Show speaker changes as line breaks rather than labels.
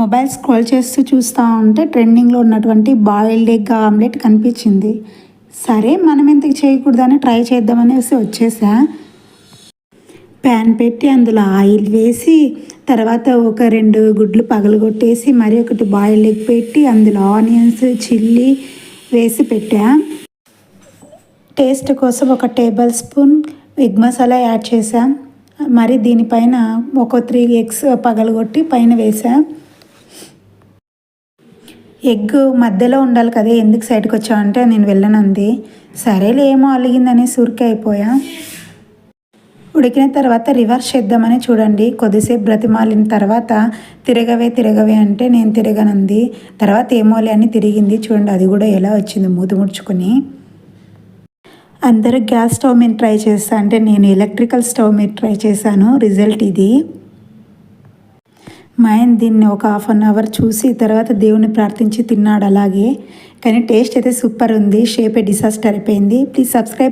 Mobile scroll చేస్తూ చూస్తూ ఉంటే ట్రెండింగ్లో ఉన్నటువంటి బాయిల్డ్ ఎగ్ ఆమ్లెట్ కనిపించింది. సరే మనం ఎందుకు చేయకూడదని ట్రై చేద్దామనేసి వచ్చేసా. ప్యాన్ పెట్టి అందులో ఆయిల్ వేసి తర్వాత ఒక రెండు గుడ్లు పగలగొట్టేసి మరి ఒకటి బాయిల్డ్ ఎగ్ పెట్టి అందులో ఆనియన్స్ చిల్లీ వేసి పెట్టా. టేస్ట్ కోసం ఒక tablespoon egg masala add చేసాం. మరి దీనిపైన ఒక త్రీ ఎగ్స్ పగలగొట్టి పైన వేసాం. ఎగ్ మధ్యలో ఉండాలి కదా ఎందుకు సైడ్కి వచ్చావంటే నేను వెళ్ళనంది. సరేలే ఏమో అలిగిందని సురికి అయిపోయా. ఉడికిన తర్వాత రివర్స్ చేద్దామని చూడండి. కొద్దిసేపు బ్రతిమాలిన తర్వాత తిరగవే తిరగవే అంటే నేను తిరగనంది. తర్వాత ఏమోలే అని తిరిగింది. చూడండి అది కూడా ఎలా వచ్చింది మూతి ముడుచుకుని. అందరూ గ్యాస్ స్టవ్ మీద ట్రై చేస్తా అంటే నేను ఎలక్ట్రికల్ స్టవ్ మీద ట్రై చేశాను. రిజల్ట్ ఇది. మా ఆయన దీన్ని ఒక హాఫ్ అన్ అవర్ చూసి తర్వాత దేవుని ప్రార్థించి తిన్నాడు అలాగే. కానీ టేస్ట్ అయితే సూపర్ ఉంది షేప్ డిసాస్టర్ అయిపోయింది. Please subscribe